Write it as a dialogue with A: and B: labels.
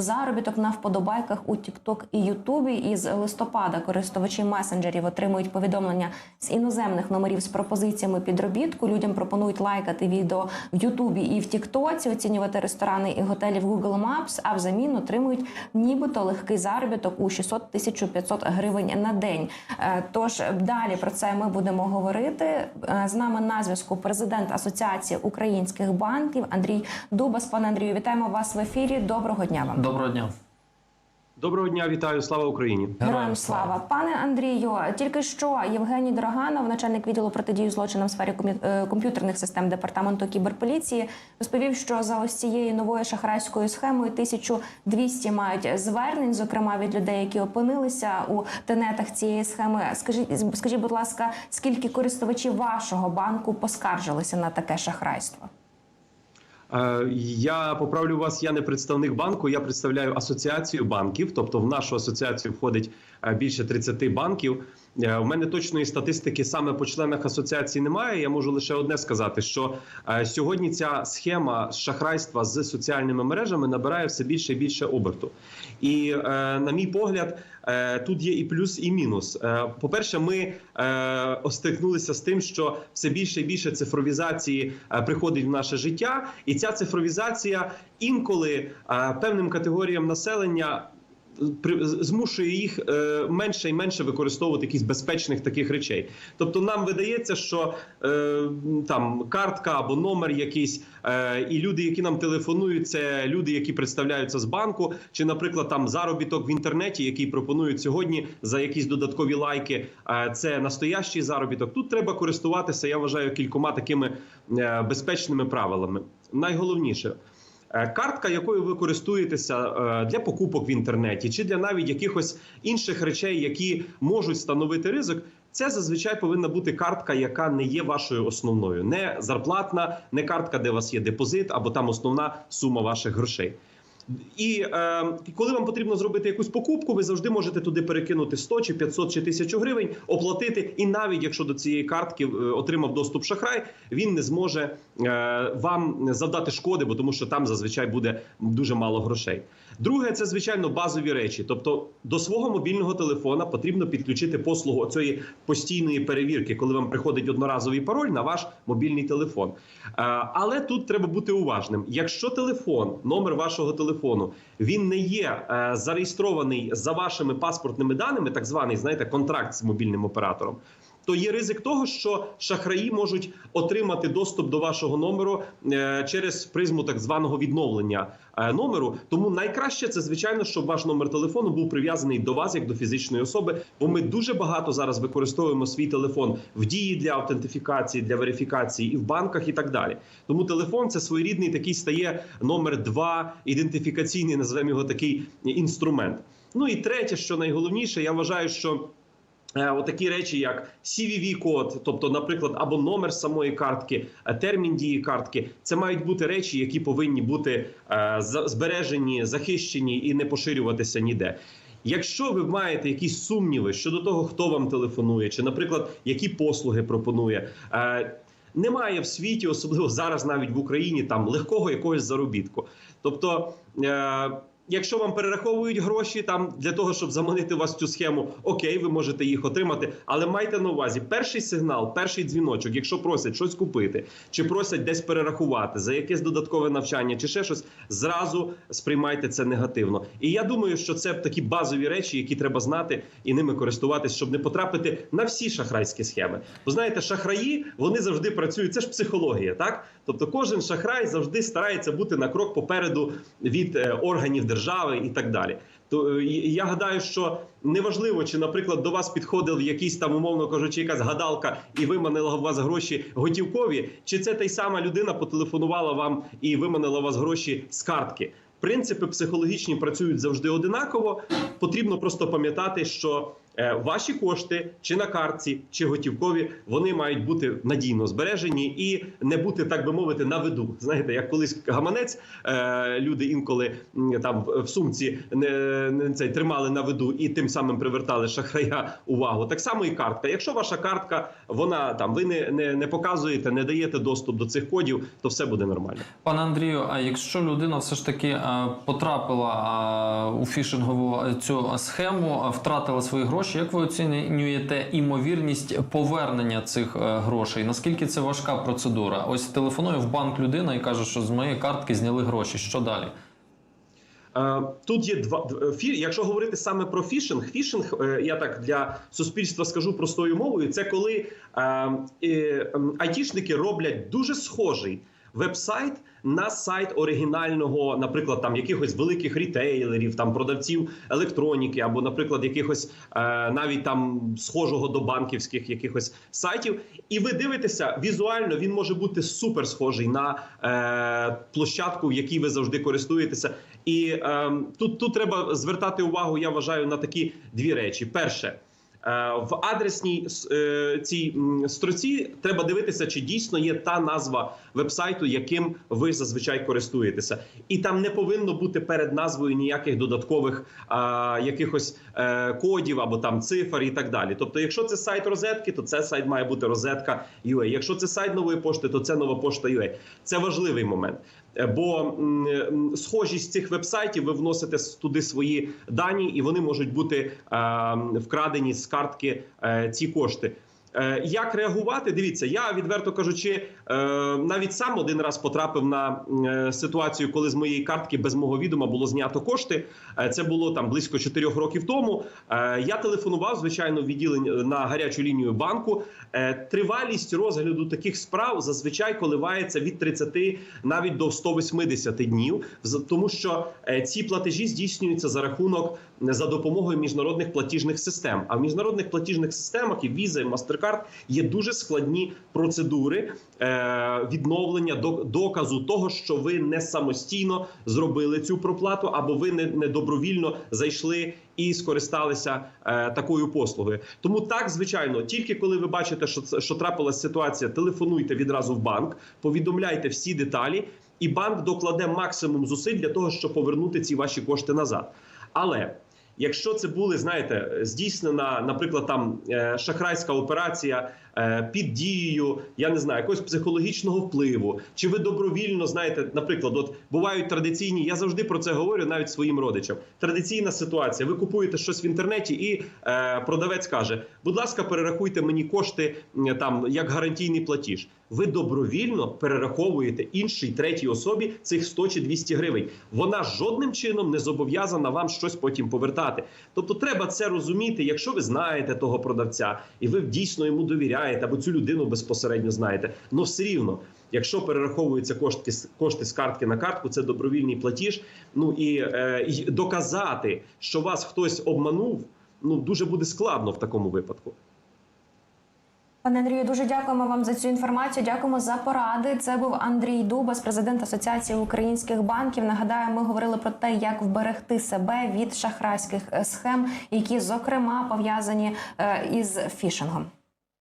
A: заробіток на вподобайках у TikTok і Ютубі. Із листопада користувачі месенджерів отримують повідомлення з іноземних номерів з пропозиціями підробітку. Людям пропонують лайкати відео в Ютубі і в Тіктоці, оцінювати ресторани і готелі в Google Maps, а взамін отримують нібито легкий заробіток у 600-1500 гривень на день. Е, Тож далі про це ми будемо говорити. Е, З нами на зв'язку президент Асоціації українських банків Андрій Дубас. Пане Андрію, вітаємо вас в ефірі. Доброго дня вам.
B: Доброго дня.
C: Доброго дня, вітаю, слава Україні.
A: Героям слава, пане Андрію. Тільки що Євгеній Дроганов, начальник відділу протидії злочинам в сфері е, комп'ютерних систем департаменту кіберполіції, розповів, що за ось цією новою шахрайською схемою 1200 мають звернень, зокрема від людей, які опинилися у тенетах цієї схеми. Скажіть, скажіть, будь ласка, скільки користувачів вашого банку поскаржилися на таке шахрайство?
C: Е, Я поправлю вас. Я не представник банку. Я представляю асоціацію банків. Тобто, в нашу асоціацію входить е, більше 30 банків. Е, У мене точної статистики саме по членах асоціації немає. Я можу лише одне сказати: що е, сьогодні ця схема шахрайства з соціальними мережами набирає все більше і більше оберту. І е, на мій погляд, е, тут є і плюс, і мінус. Е, По-перше, ми е, стикнулися з тим, що все більше і більше цифровізації е, приходить в наше життя, і ця цифровізація інколи е, певним категоріям населення. Змушує їх е, менше і менше використовувати якісь безпечних таких речей. Тобто, нам видається, що е, там картка або номер якийсь, е, і люди, які нам телефонують, це люди, які представляються з банку, чи, наприклад, там заробіток в інтернеті, який пропонують сьогодні за якісь додаткові лайки. це настоящий заробіток. Тут треба користуватися, я вважаю, кількома такими безпечними правилами. Найголовніше. Е, Картка, якою ви користуєтеся е, для покупок в інтернеті, чи для навіть якихось інших речей, які можуть становити ризик, це зазвичай повинна бути картка, яка не є вашою основною, не зарплатна, не картка, де у вас є депозит або там основна сума ваших грошей. І е, коли вам потрібно зробити якусь покупку, ви завжди можете туди перекинути 100 чи 500 чи 1000 гривень, оплатити. І навіть якщо до цієї картки е, отримав доступ шахрай, він не зможе е, вам завдати шкоди, бо тому що там зазвичай буде дуже мало грошей. Друге, це звичайно базові речі. Тобто до свого мобільного телефона потрібно підключити послугу цієї постійної перевірки, коли вам приходить одноразовий пароль на ваш мобільний телефон. Е, Але тут треба бути уважним. Якщо телефон, номер вашого телефону, він не є е, зареєстрований за вашими паспортними даними, так званий, знаєте, контракт з мобільним оператором. То є ризик того, що шахраї можуть отримати доступ до вашого номеру е, через призму так званого відновлення е, номеру. Тому найкраще це звичайно, щоб ваш номер телефону був прив'язаний до вас як до фізичної особи. Бо ми дуже багато зараз використовуємо свій телефон в дії для автентифікації, для верифікації і в банках, і так далі. Тому телефон це своєрідний такий стає номер два, ідентифікаційний, називаємо його такий інструмент. Ну і третє, що найголовніше, я вважаю, що. Е, Отакі речі, як CVV-код, тобто, наприклад, або номер самої картки, е, термін дії картки, це мають бути речі, які повинні бути е, збережені, захищені і не поширюватися ніде. Якщо ви маєте якісь сумніви щодо того, хто вам телефонує, чи, наприклад, які послуги пропонує. Немає в світі, особливо зараз, навіть в Україні, там легкого якогось заробітку. Тобто, якщо вам перераховують гроші там для того, щоб заманити вас в цю схему, окей, ви можете їх отримати. Але майте на увазі, перший сигнал, перший дзвіночок, якщо просять щось купити, чи просять десь перерахувати за якесь додаткове навчання, чи ще щось, зразу сприймайте це негативно. І я думаю, що це такі базові речі, які треба знати і ними користуватись, щоб не потрапити на всі шахрайські схеми. Бо знаєте, шахраї вони завжди працюють. Це ж психологія, так тобто, кожен шахрай завжди старається бути на крок попереду від е, органів держави і так далі. То е, я гадаю, що неважливо, чи, наприклад, до вас підходив якийсь там, умовно кажучи, якась гадалка і виманила у вас гроші готівкові, чи це та й сама людина потелефонувала вам і виманила у вас гроші з картки. Принципи психологічні працюють завжди одинаково. Потрібно просто пам'ятати, що Ваші кошти чи на картці, чи готівкові, вони мають бути надійно збережені і не бути, так би мовити, на виду. Знаєте, як колись гаманець е, люди інколи там в сумці не, цей тримали на виду і тим самим привертали шахрая увагу. Так само і картка. Якщо ваша картка, вона там ви не, не, не показуєте, не даєте доступ до цих кодів, то все буде нормально.
B: Пане Андрію, а якщо людина все ж таки е, потрапила е, у фішингову е, цю схему, е, втратила свої гроші, як ви оцінюєте імовірність повернення цих е, грошей? Наскільки це важка процедура? Ось телефонує в банк людина і каже, що з моєї картки зняли гроші. Що далі?
C: Е, Тут є два д- фі. Якщо говорити саме про фішинг, фішинг, е, я так для суспільства скажу простою мовою. Це коли е, е, ем, айтішники роблять дуже схожий веб-сайт на сайт оригінального, наприклад, там якихось великих рітейлерів, там продавців електроніки, або, наприклад, якихось е, навіть там схожого до банківських якихось сайтів. І ви дивитеся візуально, він може бути супер схожий на е, площадку, в якій ви завжди користуєтеся. І е, тут, тут треба звертати увагу, я вважаю, на такі дві речі. Перше. Е, В адресній е, цій строці треба дивитися, чи дійсно є та назва вебсайту, яким ви зазвичай користуєтеся, і там не повинно бути перед назвою ніяких додаткових а, якихось е, кодів або там цифр і так далі. Тобто, якщо це сайт розетки, то це сайт має бути розетка UA. Якщо це сайт нової пошти, то це нова пошта UA. Це важливий момент. Бо схожість цих вебсайтів ви вносите туди свої дані, і вони можуть бути е, вкрадені з картки е, ці кошти. Е, Як реагувати? Дивіться, я відверто кажучи, е, навіть сам один раз потрапив на е, ситуацію, коли з моєї картки без мого відома було знято кошти. Це було там близько 4 років тому. Я телефонував звичайно відділення на гарячу лінію банку. Тривалість розгляду таких справ зазвичай коливається від 30 навіть до 180 днів, тому що ці платежі здійснюються за рахунок за допомогою міжнародних платіжних систем. А в міжнародних платіжних системах і Visa, і MasterCard є дуже складні процедури е, відновлення до- доказу того, що ви не самостійно зробили цю проплату, або ви не, добровільно зайшли і скористалися е, такою послугою. Тому так, звичайно, тільки коли ви бачите, що що трапилась ситуація, телефонуйте відразу в банк, повідомляйте всі деталі, і банк докладе максимум зусиль для того, щоб повернути ці ваші кошти назад. Але Якщо це були, знаєте, здійснена, наприклад, там е, шахрайська операція під дією, я не знаю, якогось психологічного впливу, чи ви добровільно знаєте, наприклад, от бувають традиційні, я завжди про це говорю навіть своїм родичам. Традиційна ситуація: ви купуєте щось в інтернеті, і е, продавець каже: будь ласка, перерахуйте мені кошти там як гарантійний платіж. Ви добровільно перераховуєте іншій третій особі цих 100 чи 200 гривень. Вона жодним чином не зобов'язана вам щось потім повертати. Тобто, треба це розуміти, якщо ви знаєте того продавця і ви дійсно йому довіряєте або цю людину безпосередньо знаєте. Ну все рівно, якщо перераховуються кошти, кошти з картки на картку, це добровільний платіж. Ну і, е, і доказати, що вас хтось обманув, ну дуже буде складно в такому випадку.
A: Пане Андрію, дуже дякуємо вам за цю інформацію. Дякуємо за поради. Це був Андрій Дубас, президент Асоціації українських банків. Нагадаю, ми говорили про те, як вберегти себе від шахрайських е, схем, які зокрема пов'язані е, із фішингом.